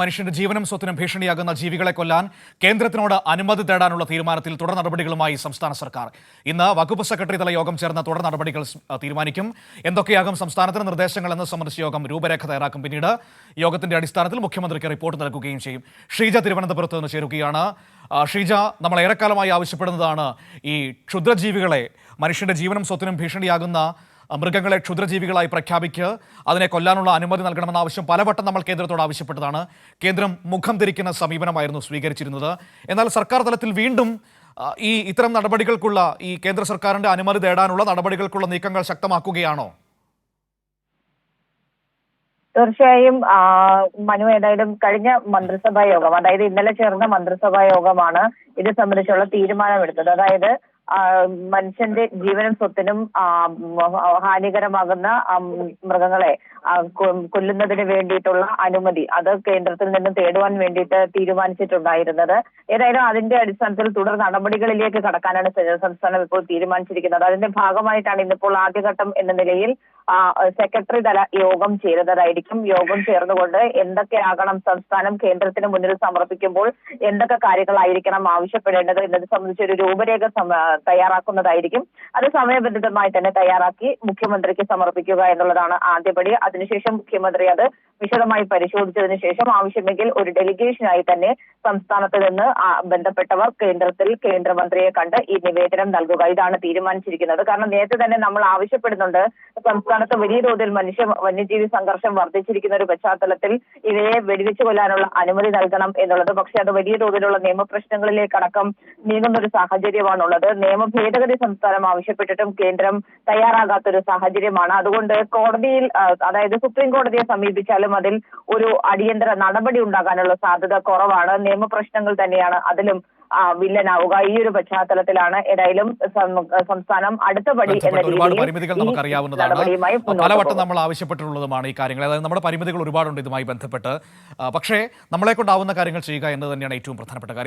മനുഷ്യന്റെ ജീവനും സ്വത്തിനും ഭീഷണിയാകുന്ന ജീവികളെ കൊല്ലാൻ കേന്ദ്രത്തിനോട് അനുമതി തേടാനുള്ള തീരുമാനത്തിൽ തുടർ നടപടികളുമായി സംസ്ഥാന സർക്കാർ. ഇന്ന് വകുപ്പ് സെക്രട്ടറി തല യോഗം ചേർന്ന തുടർ നടപടികൾ തീരുമാനിക്കും. എന്തൊക്കെയാകും സംസ്ഥാനത്തിന് നിർദ്ദേശങ്ങൾ എന്ന് സംബന്ധിച്ച് യോഗം രൂപരേഖ തയ്യാറാക്കും. പിന്നീട് യോഗത്തിന്റെ അടിസ്ഥാനത്തിൽ മുഖ്യമന്ത്രിക്ക് റിപ്പോർട്ട് നൽകുകയും ചെയ്യും. ഷീജ തിരുവനന്തപുരത്ത് നിന്ന് ചേരുകയാണ്. ഷീജ നമ്മൾ ഏറെക്കാലമായി ആവശ്യപ്പെടുന്നതാണ് ഈ ക്ഷുദ്രജീവികളെ മനുഷ്യന്റെ ജീവനും സ്വത്തിനും ഭീഷണിയാകുന്ന മൃഗങ്ങളെ ക്ഷുദ്രജീവികളായി പ്രഖ്യാപിക്കുക അതിനെ കൊല്ലാനുള്ള അനുമതി നൽകണമെന്ന ആവശ്യം പലവട്ടം നമ്മൾ കേന്ദ്രത്തോട് ആവശ്യപ്പെട്ടതാണ്. കേന്ദ്രം മുഖം തിരിക്കുന്ന സമീപനമായിരുന്നു സ്വീകരിച്ചിരുന്നത്. എന്നാൽ സർക്കാർ തലത്തിൽ വീണ്ടും ഈ ഇത്തരം നടപടികൾക്കുള്ള ഈ കേന്ദ്ര സർക്കാരിന്റെ അനുമതി തേടാനുള്ള നടപടികൾക്കുള്ള നീക്കങ്ങൾ ശക്തമാക്കുകയാണോ? തീർച്ചയായും മനു ഏതായാലും കഴിഞ്ഞ മന്ത്രിസഭാ യോഗം അതായത് ഇന്നലെ ചേർന്ന മന്ത്രിസഭാ യോഗമാണ് ഇത് സംബന്ധിച്ചുള്ള തീരുമാനമെടുത്തത്. അതായത് മനുഷ്യന്റെ ജീവനും സ്വത്തിനും ഹാനികരമാകുന്ന മൃഗങ്ങളെ. കൊല്ലുന്നതിന് വേണ്ടിയിട്ടുള്ള അനുമതി. അത് കേന്ദ്രത്തിൽ നിന്നും തേടുവാൻ വേണ്ടിയിട്ട് തീരുമാനിച്ചിട്ടുണ്ടായിരുന്നത്. ഏതായാലും അതിന്റെ അടിസ്ഥാനത്തിൽ തുടർ നടപടികളിലേക്ക് കടക്കാനാണ് സംസ്ഥാനം ഇപ്പോൾ തീരുമാനിച്ചിരിക്കുന്നത്. അതിന്റെ ഭാഗമായിട്ടാണ് ഇന്നിപ്പോൾ ആദ്യഘട്ടം എന്ന നിലയിൽ സെക്രട്ടറി തല യോഗം ചേരുന്നതായിരിക്കും. യോഗം ചേർന്നുകൊണ്ട് എന്തൊക്കെയാകണം സംസ്ഥാനം കേന്ദ്രത്തിന് മുന്നിൽ സമർപ്പിക്കുമ്പോൾ എന്തൊക്കെ കാര്യങ്ങളായിരിക്കണം ആവശ്യപ്പെടേണ്ടത് എന്നത് സംബന്ധിച്ച് ഒരു രൂപരേഖ തയ്യാറാക്കുന്നതായിരിക്കും. അത് സമയബന്ധിതമായി തന്നെ തയ്യാറാക്കി മുഖ്യമന്ത്രിക്ക് സമർപ്പിക്കുക എന്നുള്ളതാണ് ആദ്യപടി. അതിനുശേഷം മുഖ്യമന്ത്രി അത് വിശദമായി പരിശോധിച്ചതിനു ശേഷം ആവശ്യമെങ്കിൽ ഒരു ഡെലിഗേഷനായി തന്നെ സംസ്ഥാനത്ത് നിന്ന് ബന്ധപ്പെട്ടവർ കേന്ദ്രത്തിൽ കേന്ദ്രമന്ത്രിയെ കണ്ട് ഈ നിവേദനം നൽകുക. ഇതാണ് തീരുമാനിച്ചിരിക്കുന്നത്. കാരണം നേരത്തെ തന്നെ നമ്മൾ ആവശ്യപ്പെടുന്നുണ്ട്. സംസ്ഥാനത്ത് വലിയ തോതിൽ മനുഷ്യ വന്യജീവി സംഘർഷം വർദ്ധിച്ചിരിക്കുന്ന ഒരു പശ്ചാത്തലത്തിൽ ഇവയെ വെടിവെച്ചു കൊല്ലാനുള്ള അനുമതി നൽകണം എന്നുള്ളത്. പക്ഷേ അത് വലിയ തോതിലുള്ള നിയമപ്രശ്നങ്ങളിലേക്കടക്കം നീങ്ങുന്ന ഒരു സാഹചര്യമാണുള്ളത്. നിയമ ഭേദഗതി സംസ്ഥാനം ആവശ്യപ്പെട്ടിട്ടും കേന്ദ്രം തയ്യാറാകാത്തൊരു സാഹചര്യമാണ്. അതുകൊണ്ട് കോടതിയിൽ ആ, അതായത് സുപ്രീം കോടതിയെ സമീപിച്ചാലും അതിൽ ഒരു അടിയന്തര നടപടി ഉണ്ടാകാനുള്ള സാധ്യത കുറവാണ്. നിയമപ്രശ്നങ്ങൾ തന്നെയാണ് അതിലും വില്ലനാവുക. ഈ ഒരു പശ്ചാത്തലത്തിലാണ് ഏതായാലും സംസ്ഥാനം അടുത്ത പടി എന്ന ഒരുപാട് പരിമിതികൾ നമുക്ക് നമുക്കറിയാവുന്നതാണ്. പലവട്ടം. നമ്മൾ ആവശ്യപ്പെട്ടിട്ടുള്ളതുമാണ് ഈ കാര്യങ്ങൾ. അതായത് നമ്മുടെ പരിമിതികൾ ഒരുപാടുണ്ട് ഇതുമായി ബന്ധപ്പെട്ട്. പക്ഷേ നമ്മളെ കൊണ്ടാവുന്ന കാര്യങ്ങൾ ചെയ്യുക എന്ന് തന്നെയാണ് ഏറ്റവും പ്രധാനപ്പെട്ട കാര്യം.